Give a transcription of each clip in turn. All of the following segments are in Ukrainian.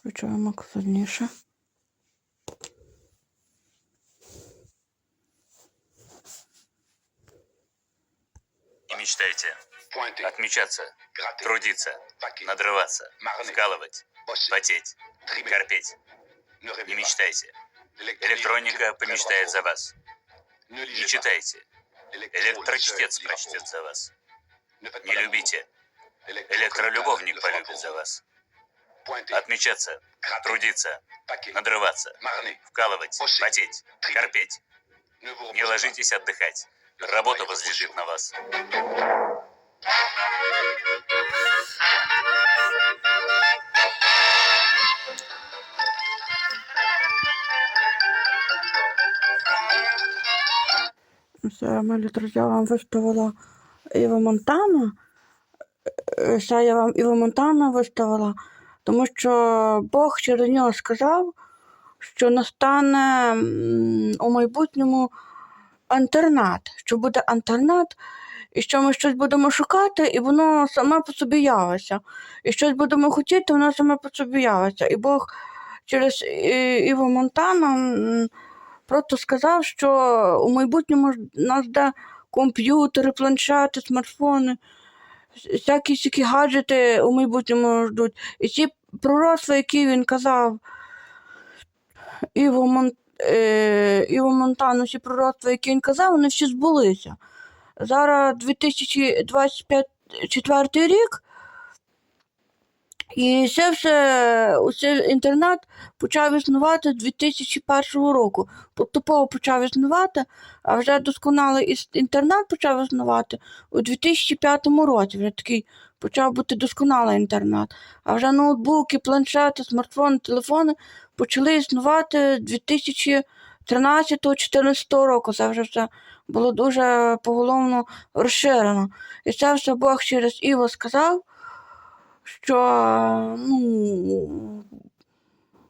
Включаємо сильніше. И мечтайте. Отмечаться. Трудиться. Надрываться. Вкалывать. Потеть. Корпеть. Не мечтайте. Электроника помечтает за вас. Не читайте. Электрочтец прочтет за вас. Не любите. Электролюбовник полюбит за вас. Pointer, Отмечаться, gratter, трудиться, vaquer, надрываться, marner. вкалывать, Боссы. потеть, корпеть. Ne vous Не reposez pas. ложитесь отдыхать. Работа возлежит на вас. Все, милі друзі, я вам виставила Іво Монтана. Е, Все я вам Іво Монтана виставила, тому що Бог через нього сказав, що настане у майбутньому інтернат, що буде інтернат, і що ми щось будемо шукати, і воно саме по собі явиться. І щось будемо хотіти, воно саме по собі явиться. І Бог через Іво Монтана просто сказав, що у майбутньому нас де комп'ютери, планшети, смартфони, всякі всякі гаджети у майбутньому ждуть. І ці пророцтва, які він казав, Іво, Мон... е... Іво Монтану, ці пророцтва, які він казав, вони всі збулися. Зараз 2024 рік, і це все, цей інтернет почав існувати з 2001 року. Поступово почав існувати, а вже досконалий інтернет почав існувати у 2005 році. Вже такий почав бути досконалий інтернет. А вже ноутбуки, планшети, смартфони, телефони почали існувати з 2013-2014 року. Це вже все було дуже поголовно розширено. І це все Бог через Іво сказав, що ну,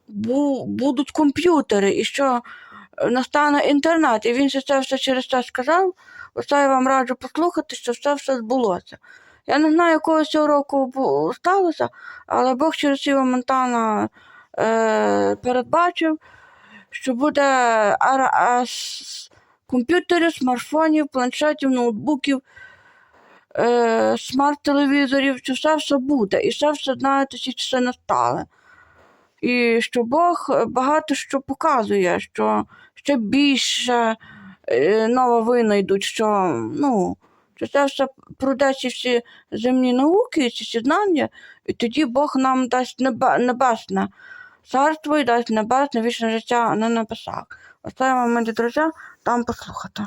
бу- будуть комп'ютери і що настане інтернет. І він це все через це сказав. Оце я вам раджу послухати, що все все збулося. Я не знаю, якого цього року сталося, але Бог через Іва Монтана е, передбачив, що буде ара- комп'ютерів, смартфонів, планшетів, ноутбуків, е, смарт-телевізорів, що все все буде. І все все, знаєте, ці часи настали. І що Бог багато що показує, що ще більше е, нововини йдуть, що ну, що це все пройде ці всі земні науки, ці всі знання, і тоді Бог нам дасть небе, небесне царство і дасть небесне вічне життя на небесах. Оце я друзі, там послухати.